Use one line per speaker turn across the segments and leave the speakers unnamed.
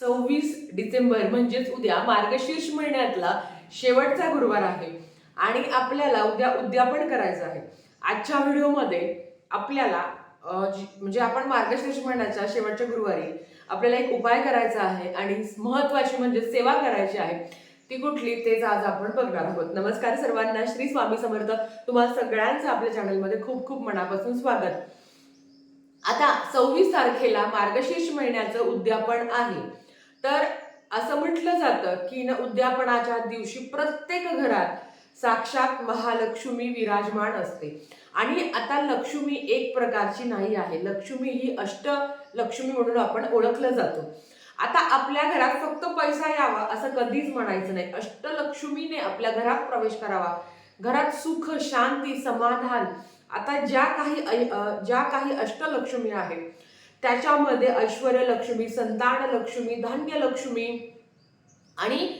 सव्वीस डिसेंबर म्हणजेच उद्या मार्गशीर्ष महिन्यातला शेवटचा गुरुवार आहे. आणि आपल्याला उद्या उद्यापन करायचं आहे. आजच्या व्हिडिओमध्ये आपल्याला म्हणजे आपण मार्गशीर्ष महिन्याच्या शेवटच्या गुरुवारी आपल्याला एक उपाय करायचा आहे आणि महत्वाची म्हणजे सेवा करायची आहे ती कुठली तेच आज आपण बघणार आहोत. नमस्कार सर्वांना श्री स्वामी समर्थ. तुम्हाला सगळ्यांचं आपल्या चॅनलमध्ये खूप खूप मनापासून स्वागत. आता सव्वीस तारखेला मार्गशीर्ष महिन्याचं उद्यापन आहे. तर असं म्हटलं जातं की न उद्यापनाच्या दिवशी प्रत्येक घरात साक्षात महालक्ष्मी विराजमान असते. आणि आता लक्ष्मी एक प्रकारची नाही आहे. लक्ष्मी ही अष्ट लक्ष्मी म्हणून आपण ओळखलं जातो. आता आपल्या घरात फक्त पैसा यावा असं कधीच म्हणायचं नाही. अष्टलक्ष्मीने आपल्या घरात प्रवेश करावा. घरात सुख शांती समाधान. आता ज्या काही ज्या काही अष्टलक्ष्मी आहेत त्याच्यामध्ये ऐश्वर लक्ष्मी संतान लक्ष्मी धान्य लक्ष्मी आणि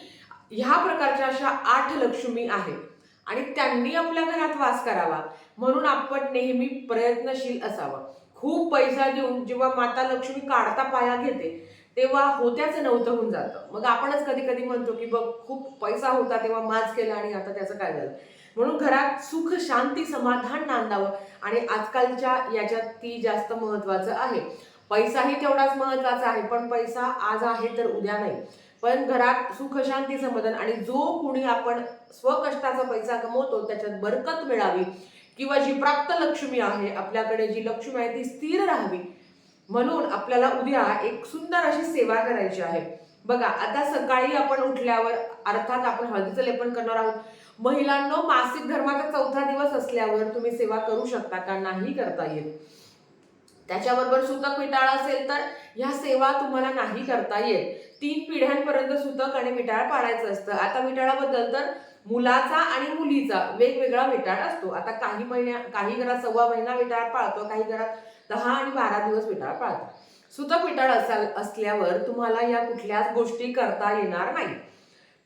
ह्या प्रकारच्या अशा आठ लक्ष्मी आहेत. आणि त्यांनी आपल्या घरात वास करावा म्हणून आपण नेहमी प्रयत्नशील असावा. खूप पैसा देऊन जेव्हा माता लक्ष्मी काढता पाया घेते तेव्हा होत्याच नव्हतं होऊन जातं. मग आपणच कधी कधी म्हणतो की बघ खूप पैसा होता तेव्हा माज केला आणि आता त्याचं काय झालं? म्हणून घरात सुख शांती समाधान नांदावं. आणि आजकालच्या याच्यात ती जास्त महत्वाचं आहे. पैसाही तेवढाच महत्त्वाचा आहे पण पैसा आज आहे तर उद्या नाही. पण घरात सुखशांती समाधान आणि जो कुणी आपण स्वकष्टाचा पैसा कमवतो त्याच्यात बरकत मिळावी किंवा जी प्राप्त लक्ष्मी आहे आपल्याकडे जी लक्ष्मी आहे ती स्थिर राहावी. म्हणून आपल्याला उद्या एक सुंदर अशी सेवा करायची आहे. बघा आता सकाळी आपण उठल्यावर अर्थात आपण हळदीचं लेपन करणार आहोत. महिलांना मासिक धर्माचा चौथा दिवस असल्यावर तुम्ही सेवा करू शकता का? नाही करता येत. त्याच्याबरोबर सुतक विटाळ असेल तर ह्या सेवा तुम्हाला नाही करता येत. तीन पिढ्यांपर्यंत सुतक आणि विटाळ पाळायचं असतं. आता विटाळाबद्दल तर मुलाचा आणि मुलीचा वेगवेगळा विटाळ असतो. आता काही महिन्या काही घरात सव्वा महिना विटाळ पाळतो काही घरात दहा आणि बारा दिवस विटाळ पाळतो. सुतक विटाळ असाल असल्यावर तुम्हाला या कुठल्याच गोष्टी करता येणार नाही.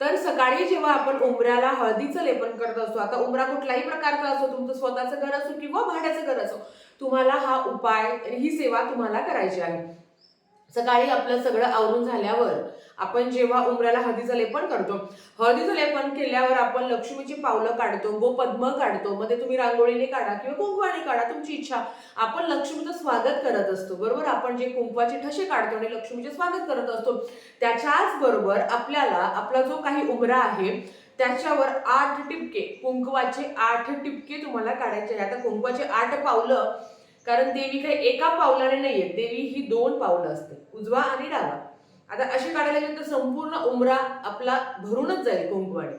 तर सकाळी जेव्हा आपण उमऱ्याला हळदीचं लेपन करत असतो आता उमरा कुठल्याही प्रकारचा असो तुमचं स्वतःचं घर असो किंवा भाड्याचं घर असो तुम्हाला हा उपाय ही सेवा तुम्हाला करायची आहे. सकाळी आपलं सगळं आवरून झाल्यावर आपण जेव्हा उमराला हळदीचं लेपन करतो हळदीचं लेपन केल्यावर आपण लक्ष्मीची पावलं काढतो गोपद्म काढतो. मध्ये तुम्ही रांगोळीने काढा किंवा कुंकवाने काढा तुमची इच्छा. आपण लक्ष्मीचं स्वागत करत असतो. बरोबर? आपण जे कुंकवाचे ठसे काढतो आणि लक्ष्मीचे स्वागत करत असतो त्याच्याच बरोबर आपल्याला आपला जो काही उमरा आहे त्याच्यावर आठ टिपके कुंकवाचे आठ टिपके तुम्हाला काढायचे आहे आता कुंकवाचे आठ पावलं कारण देवी काही एका पावलाने नाही आहे देवी ही दोन पावलं असते उजवा आणि डावा. आता अशी काढायला गेलं तर संपूर्ण उमरा आपला भरूनच जाईल कुंकवाने.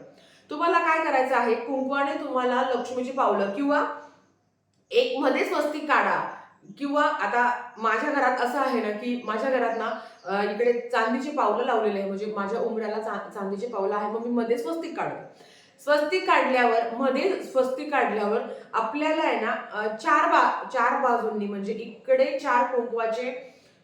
तुम्हाला काय करायचं आहे? कुंकवाने तुम्हाला लक्ष्मीची पावलं किंवा एक मध्ये स्वस्तिक काढा. किंवा आता माझ्या घरात असं आहे ना की माझ्या घरात ना इकडे चांदीचे पावलं लावलेले आहे म्हणजे माझ्या उमऱ्याला चा- चांदीचे पावलं आहे. मग मी मध्ये स्वस्तिक काढतो. स्वस्तिक काढल्यावर मध्ये स्वस्तिक काढल्यावर आपल्याला आहे ना चार बा चार बाजूंनी म्हणजे इकडे चार कुंकवाचे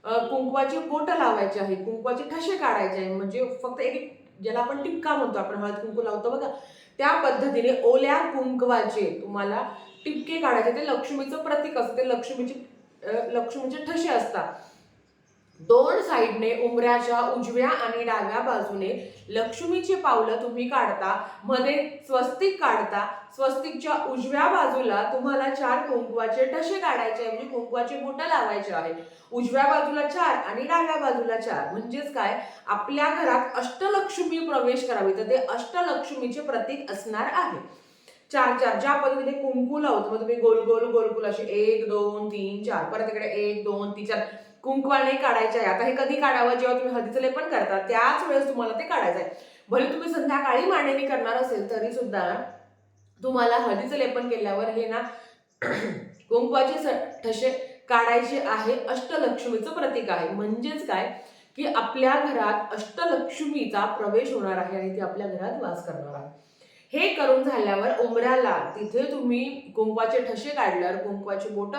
कुंकवाचे बोट लावायचे आहे कुंकवाचे ठसे काढायचे आहे म्हणजे फक्त एक ज्याला आपण टिपका म्हणतो आपण हळद कुंकू लावतो बघा. त्या पद्धतीने ओल्या कुंकवाचे तुम्हाला टिपके काढायचे. ते लक्ष्मीचं प्रतीक असतं. ते लक्ष्मीचे लक्ष्मीचे ठसे असतात. दोन साईडने उमऱ्याच्या उजव्या आणि डाव्या बाजूने लक्ष्मीची पावलं तुम्ही काढता मध्ये स्वस्तिक काढता. स्वस्तिकच्या उजव्या बाजूला तुम्हाला चार कुंकवाचे ठसे काढायचे म्हणजे कुंकवाचे बोट लावायचे आहे. उजव्या बाजूला चार आणि डाव्या बाजूला चार. म्हणजेच काय? आपल्या घरात अष्टलक्ष्मी प्रवेश करावी. तर ते अष्टलक्ष्मीचे प्रतीक असणार आहे. चार चार ज्या पद्धतीने कुंकू लावतो मग तुम्ही गोल गोल गोल गोल असे एक दोन तीन चार परत इकडे एक दोन तीन चार कुंकवाने काढायचे आहे. आता हे कधी काढावं जेव्हा तुम्ही हळदीचं लेपन करता त्याच वेळेस तुम्हाला ते काढायचं आहे. भले तुम्ही संध्याकाळी मांडणी करणार असेल तरी सुद्धा तुम्हाला हळदीचं लेपन केल्यावर हे ना कुंकवाचे स- ठसे काढायचे आहे. अष्टलक्ष्मीचं प्रतीक आहे. म्हणजेच काय? की आपल्या घरात अष्टलक्ष्मीचा प्रवेश होणार आहे आणि ती आपल्या घरात वास करणार आहे. हे करून झाल्यावर उमऱ्याला तिथे तुम्ही कुंकवाचे ठसे काढल्यावर कुंकवाची बोट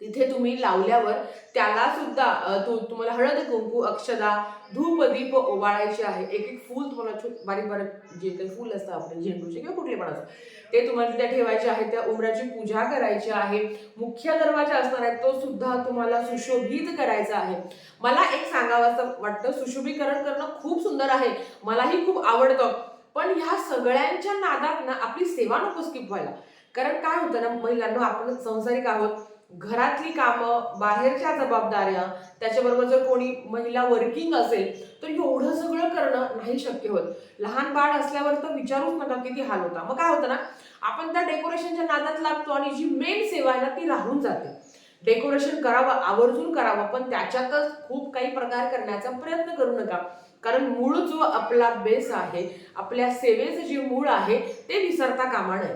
तिथे तुम्ही लावल्यावर त्याला सुद्धा तु- तुम्हाला हळद कुंकू अक्षदा धूप दीप ओवाळायचे आहे. एक एक फूल तुम्हाला बारीक बारीक जे काही फूल असतं आपले झेंडूचे किंवा कुठले पण असतं ते तुम्हाला तिथे ठेवायचे आहे. त्या उमराची पूजा करायची आहे. मुख्य दरवाजा असणार आहे तो सुद्धा तुम्हाला सुशोभित करायचा आहे. मला एक सांगावं असं वाटतं सुशोभीकरण करणं खूप सुंदर आहे. मलाही खूप आवडतं. पण ह्या सगळ्यांच्या नादात ना आपली सेवा नको स्किप व्हायला. कारण काय होतं ना महिलांना आपण संसारिक आहोत. घरातली कामं बाहेरच्या जबाबदाऱ्या त्याच्याबरोबर जर कोणी महिला वर्किंग असेल तर एवढं सगळं करणं नाही शक्य होत. लहान बाळ असल्यावर तर विचारूच नका किती हाल होता. मग काय होतं ना आपण त्या डेकोरेशनच्या नादात लागतो आणि जी मेन सेवा आहे ना ती राहून जाते. डेकोरेशन करावं आवर्जून करावं पण त्याच्यातच खूप काही प्रकार करण्याचा प्रयत्न करू नका. कारण मूळ जो आपला बेस आहे आपल्या सेवेचं जे मूळ आहे ते विसरता कामा नये.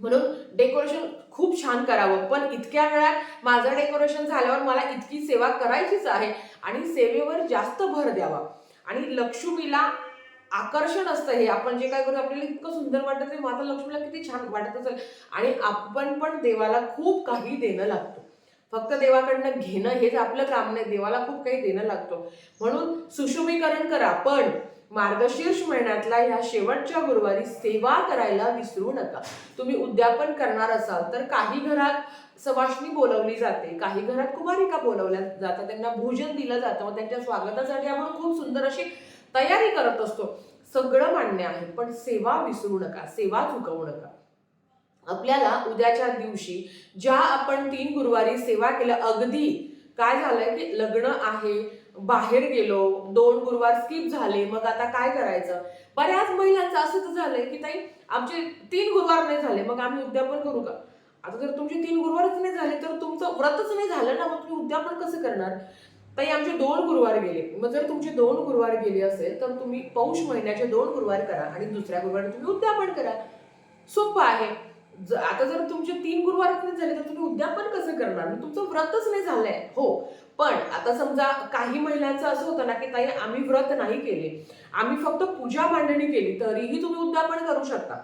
म्हणून डेकोरेशन खूप छान करावं. पण इतक्या वेळात माझं डेकोरेशन झाल्यावर मला इतकी सेवा करायचीच आहे आणि सेवेवर जास्त भर द्यावा. आणि लक्ष्मीला आकर्षण असतं हे. आपण जे काय करू आपल्याला इतकं सुंदर वाटत आहे माता लक्ष्मीला किती छान वाटत असेल. आणि आपण पण देवाला खूप काही देणं लागतो. फक्त देवाकडनं घेणं हेच आपलं काम नाही देवाला खूप काही देणं लागतो. म्हणून सुशोभीकरण करा पण मार्गशीर्ष महिन्यातला ह्या शेवटच्या गुरुवारी सेवा करायला विसरू नका. तुम्ही उद्यापन करणार असाल तर काही घरात सवाष्णी बोलवली जाते काही घरात कुमारिका बोलवल्या जातात. त्यांना भोजन दिलं जातं. मग त्यांच्या स्वागतासाठी आपण खूप सुंदर अशी तयारी करत असतो. सगळं मान्य आहे पण सेवा विसरू नका सेवा चुकवू नका. आपल्याला उद्याच्या दिवशी ज्या आपण तीन गुरुवारी सेवा केल्या अगदी काय झालंय की लग्न आहे बाहेर गेलो दोन गुरुवार स्किप झाले मग आता काय करायचं? बऱ्याच महिलांचं असंच झालंय की ताई आमचे तीन गुरुवार नाही झाले मग आम्ही उद्यापन करू का? आता जर तुमचे तीन गुरुवारच नाही झाले तर तुमचं व्रतच नाही झालं ना मग तुम्ही उद्यापन कसं करणार? ताई आमचे दोन गुरुवार गेले. मग जर तुमचे दोन गुरुवार गेले असेल तर तुम्ही पौष महिन्याचे दोन गुरुवार करा आणि दुसऱ्या गुरुवारी तुम्ही उद्यापन करा. सोपं आहे. आता जर तुमचे तीन गुरुवार नाही झाले तर तुम्ही उद्यापन कसं करणार? म्हणजे तुमचं व्रतच नाही झालंय. हो पण आता समजा काही महिलांचं असं होतं ना की ताई आम्ही व्रत नाही केले. आम्ही फक्त पूजा मांडणी केली तरीही तुम्ही उद्यापन करू शकता.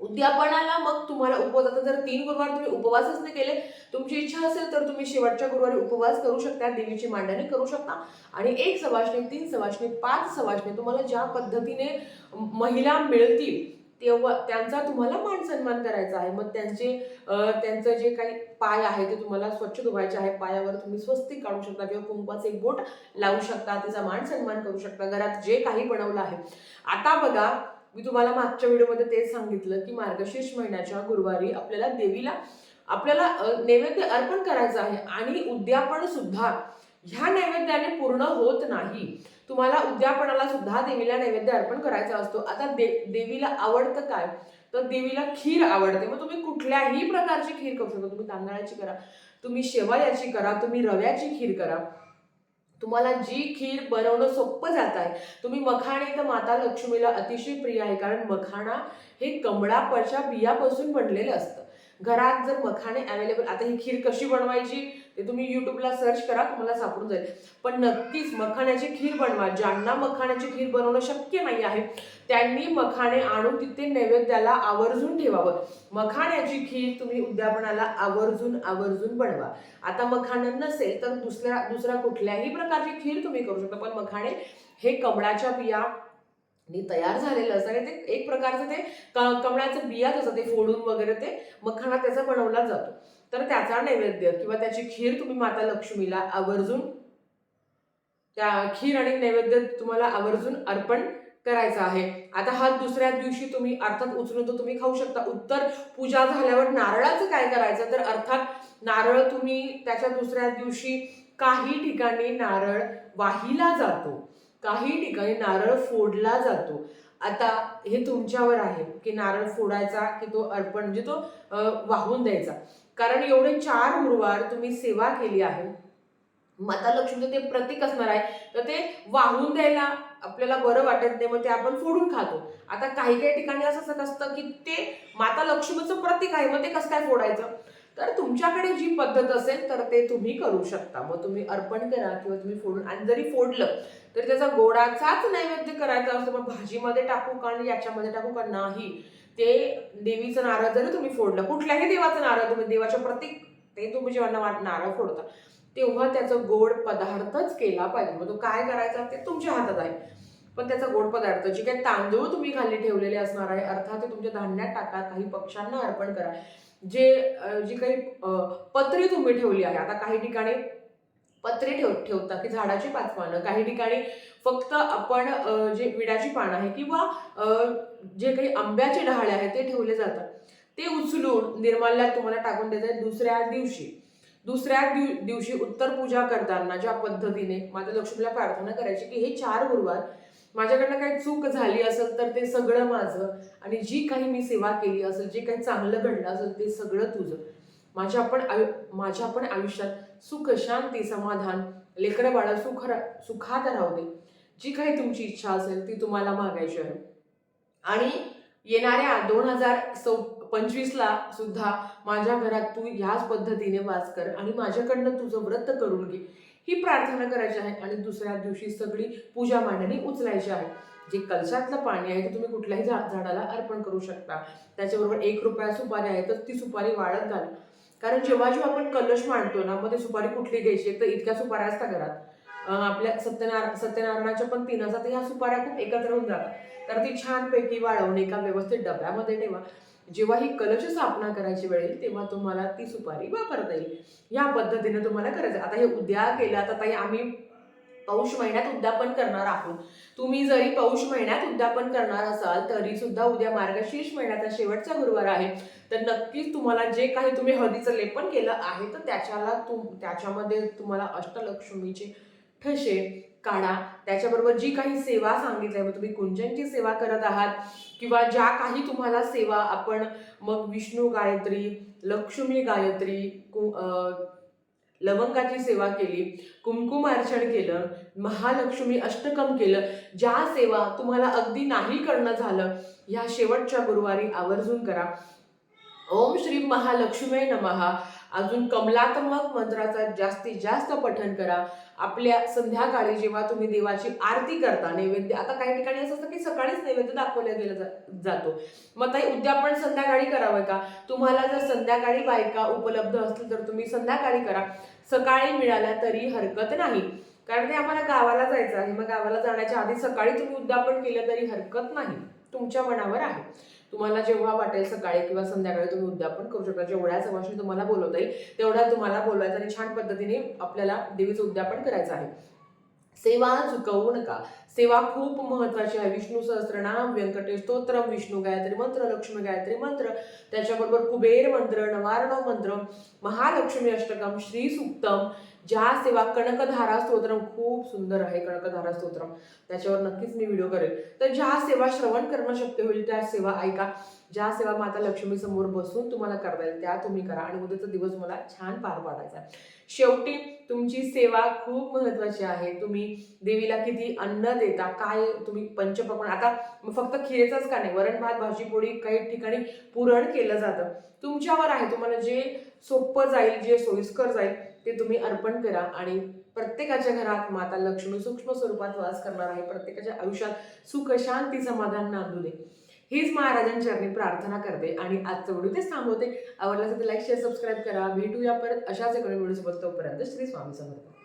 उद्यापनाला मग तुम्हाला उपवास आता जर तीन गुरुवार तुम्ही उपवासच नाही केले तुमची इच्छा असेल तर तुम्ही शेवटच्या गुरुवारी उपवास करू शकता देवीची मांडणी करू शकता. आणि एक सवासणी तीन सवासणी पाच सवासणी तुम्हाला ज्या पद्धतीने महिला मिळतील तेव्हा त्यांचा तुम्हाला मान सन्मान करायचा आहे. मग त्यांचे त्यांचं जे काही पाय आहे ते तुम्हाला स्वच्छ धुवायचे आहे. पायावर तुम्ही स्वस्तिक काढू शकता किंवा कुंकवाचे एक बोट लावू शकता. तिचा मान सन्मान करू शकता. घरात जे काही बनवलं आहे. आता बघा मी तुम्हाला मागच्या व्हिडिओमध्ये तेच सांगितलं की मार्गशीर्ष महिन्याच्या गुरुवारी आपल्याला देवीला आपल्याला नैवेद्य अर्पण करायचं आहे. आणि उद्यापन सुद्धा ह्या नैवेद्याने पूर्ण होत नाही. तुम्हाला उद्यापणाला सुद्धा देवीला नैवेद्य अर्पण करायचा असतो. आता दे देवीला आवडतं काय? तर देवीला खीर आवडते. मग तुम्ही कुठल्याही प्रकारची खीर करू शकता. तुम्ही तांदळाची करा तुम्ही शेवयाची करा तुम्ही रव्याची खीर करा. तुम्हाला जी खीर बनवणं सोपं जात आहे तुम्ही मखाणे तर माता लक्ष्मीला अतिशय प्रिय आहे. कारण मखाणा हे कमळापरच्या बियापासून बनलेलं असतं. घरात जर मखाणे अवेलेबल आता ही खीर कशी बनवायची ते तुम्ही युट्यूबला सर्च करा तुम्हाला सापडून जाईल. पण नक्कीच मखाण्याची खीर बनवा. ज्यांना मखाण्याची खीर बनवणं शक्य नाही आहे त्यांनी मखाणे आणून तिथे नैवेद्याला आवर्जून ठेवावं. मखाण्याची खीर तुम्ही उद्यापनाला आवर्जून आवर्जून बनवा. आता मखाणं नसेल तर दुसऱ्या दुसऱ्या कुठल्याही प्रकारची खीर तुम्ही करू शकता. पण मखाणे हे कमळाच्या बिया तयार झालेलं असतं. आणि ते एक प्रकारचं ते कमळाचं बियाच असतं ते फोडून वगैरे ते मखाना त्याचा बनवला जातो. तर त्याचा नैवेद्य किंवा त्याची खीर तुम्ही माता लक्ष्मीला आवर्जून त्या खीर आणि नैवेद्य तुम्हाला आवर्जून अर्पण करायचं आहे. आता हा दुसऱ्या दिवशी तुम्ही अर्थात उचलून तो तुम्ही खाऊ शकता. उत्तर पूजा झाल्यावर नारळाचं काय करायचं? तर अर्थात नारळ तुम्ही त्याच्या दुसऱ्या दिवशी काही ठिकाणी नारळ वाहिला जातो. काही ठिकाणी नारळ फोडला जातो. आता हे तुमच्यावर आहे की नारळ फोडायचा की तो अर्पण म्हणजे तो वाहून द्यायचा. कारण एवढे चार गुरुवार तुम्ही सेवा केली आहे. माता लक्ष्मीचं ते प्रतीक असणार आहे. तर ते वाहून द्यायला आपल्याला बरं वाटत नाही मग ते आपण फोडून खातो. आता काही काही ठिकाणी असं असतं की ते माता लक्ष्मीचं प्रतीक आहे मग ते कसं काय फोडायचं? तर तुमच्याकडे जी पद्धत असेल तर ते तुम्ही करू शकता. मग तुम्ही अर्पण करा किंवा तुम्ही फोडून आणि जरी फोडलं तर त्याचा गोडाचाच नैवेद्य करायचा असतो मग भाजीमध्ये टाकू का आणि याच्यामध्ये टाकू का नाही? ते देवीचं नारळ जरी तुम्ही फोडलं कुठल्याही देवाचं नारळ तुम्ही देवाच्या प्रतीक ते तुम्ही जेव्हा नारळ फोडता तेव्हा त्याचं गोड पदार्थच केला पाहिजे. मग तो काय करायचा ते तुमच्या हातात आहे. पण त्याचा गोड पदार्थ जे काही तांदूळ तुम्ही खाली ठेवलेले असणार आहे अर्थात ते तुमच्या धान्यात टाका काही पक्ष्यांना अर्पण करा. जे जी काही पत्रे पत्री तुम्ही ठेवली आहे आता काही ठिकाणी पत्रे ठेव ठेवतात की झाडाची पाच पानं काही ठिकाणी फक्त आपण जे विड्याची पानं आहे किंवा अं, जे काही आंब्याचे डहाळे आहेत ते ठेवले जातात. ते उचलून निर्माल्यात तुम्हाला टाकून देतात दुसऱ्या दिवशी. दुसऱ्या दिव दिवशी उत्तर पूजा करताना ज्या पद्धतीने माझ्या लक्ष्मीला प्रार्थना करायची की हे चार गुरुवार माझ्याकडनं काही चूक झाली असेल तर ते सगळं माझं आणि जी काही मी सेवा केली असेल जे काही चांगलं घडलं असेल ते सगळं तुझं. माझ्या पण आयु माझ्या पण आयुष्यात सुख शांती समाधान. लेकरं बाळा सुख सुखात राहू दे. जी काही तुमची इच्छा असेल ती तुम्हाला मागायची आहे. आणि येणाऱ्या दोन हजार सौ पंचवीसला सुद्धा माझ्या घरात तू ह्याच पद्धतीने वास कर आणि माझ्याकडनं तुझं व्रत करून घे. ही प्रार्थना करायची आहे आणि दुसऱ्या दिवशी सगळी पूजा मांडणी उचलायची आहे. जे कलशातलं पाणी आहे ते तुम्ही कुठल्याही झा झाडाला अर्पण करू शकता. त्याच्याबरोबर एक रुपया सुपारी आहे तर ती सुपारी वाळत घाला. कारण जेव्हा जेव्हा आपण कलश मांडतो ना मग ते सुपारी कुठली घ्यायची? तर इतक्या सुपाऱ्या असतात घरात. आपल्या सत्यनारायण सत्यनारायणाच्या पण तीन असतात ह्या सुपाऱ्या खूप एकत्र होऊन जातात. तर ती छानपैकी वाळवून एका व्यवस्थित डब्यामध्ये ठेवा. जेव्हा ही कलश स्थापना करायची वेळ येईल तेव्हा तुम्हाला ती सुपारी वापरता येईल. या पद्धतीने तुम्हाला करायचं. आता हे उद्या केलं आता ताई आम्ही पौष महिन्यात उद्यापन करणार आहोत. तुम्ही जरी पौष महिन्यात उद्यापन करणार असाल तरी सुद्धा उद्या मार्गशीर्ष महिन्याचा शेवटचा गुरुवार आहे. तर नक्कीच तुम्हाला जे काही तुम्ही हळदीचं लेपन केलं आहे तर त्याच्याला तुम त्याच्यामध्ये तुम्हाला अष्टलक्ष्मीचे ठसे काढा. त्याच्याबरोबर जी काही सेवा सांगितली आहे मग तुम्ही कुंजनची सेवा करत आहात किंवा ज्या काही तुम्हाला सेवा आपण मग विष्णू गायत्री लक्ष्मी गायत्री कु लवंगाची सेवा केली कुमकुम अर्चन केलं महालक्ष्मी अष्टकम केलं ज्या सेवा तुम्हाला अगदी नाही करणं झालं ह्या शेवटच्या गुरुवारी आवर्जून करा. ओम श्री महालक्ष्मी नमहा अजून कमलात्मक मंत्राचा जास्तीत जास्त पठण करा. आपल्या संध्याकाळी जेव्हा तुम्ही देवाची आरती करता नैवेद्य आता काही ठिकाणी असं असतं की सकाळीच नैवेद्य दाखवला गेला जा- जातो. मग ताई उद्यापन संध्याकाळी करावं का? तुम्हाला जर संध्याकाळी बायका उपलब्ध असतील तर तुम्ही संध्याकाळी करा. सकाळी मिळाल्या तरी हरकत नाही. कारण ते आम्हाला गावाला जायचं आहे. मग गावाला जाण्याच्या आधी सकाळी तुम्ही उद्यापन केलं तरी हरकत नाही. तुमच्या मनावर आहे. तुम्हाला जेव्हा वाटेल सकाळी किंवा संध्याकाळी तुम्ही उद्यापन करू शकता. जेवढ्या सवाशी तुम्हाला बोलवता येईल तेवढ्या तुम्हाला बोलवायचं आणि छान पद्धतीने आपल्याला देवीचं उद्यापन करायचं आहे. सेवा चुकवू नका. सेवा खूप महत्वाची आहे. विष्णू सहस्रनाम व्यंकटेश स्तोत्र विष्णू गायत्री मंत्र लक्ष्मी गायत्री मंत्र त्याच्याबरोबर कुबेर मंत्र नवारणव मंत्र महालक्ष्मी अष्टकम श्री सुक्तम ज्या सेवा कणकधारा स्तोत्रम खूप सुंदर आहे कणकधारा स्तोत्रम. त्याच्यावर नक्कीच मी व्हिडिओ करेल. तर ज्या सेवा श्रवण करणं शक्य होईल त्या सेवा ऐका. ज्या सेवा माता लक्ष्मी समोर बसून तुम्हाला करता येईल त्या तुम्ही करा. आणि उद्याचा दिवस मला छान पार पाडायचा शेवटी तुमची सेवा खूप महत्वाची आहे. तुम्ही देवीला किती अन्न देता काय तुम्ही पंचपक्वान आता फक्त खिरेचाच का नाही? वरण भात भाजी पोळी काही ठिकाणी पुरण केलं जातं. तुमच्यावर आहे. तुम्हाला जे सोपं जाईल जे सोयीस्कर जाईल ते तुम्ही अर्पण करा. आणि प्रत्येकाच्या घरात माता लक्ष्मी सूक्ष्म स्वरूपात वास करणार आहे. प्रत्येकाच्या आयुष्यात सुख शांती समाधान नांदू दे. हीच महाराजांचरणी प्रार्थना करते आणि आजचं व्हिडिओ तेच थांबवते. आवडला तर लाईक शेअर सबस्क्राईब करा. भेटूया परत अशाच एकोणी व्हिडिओ सोबत तोपर्यंत श्री स्वामी समर्थ.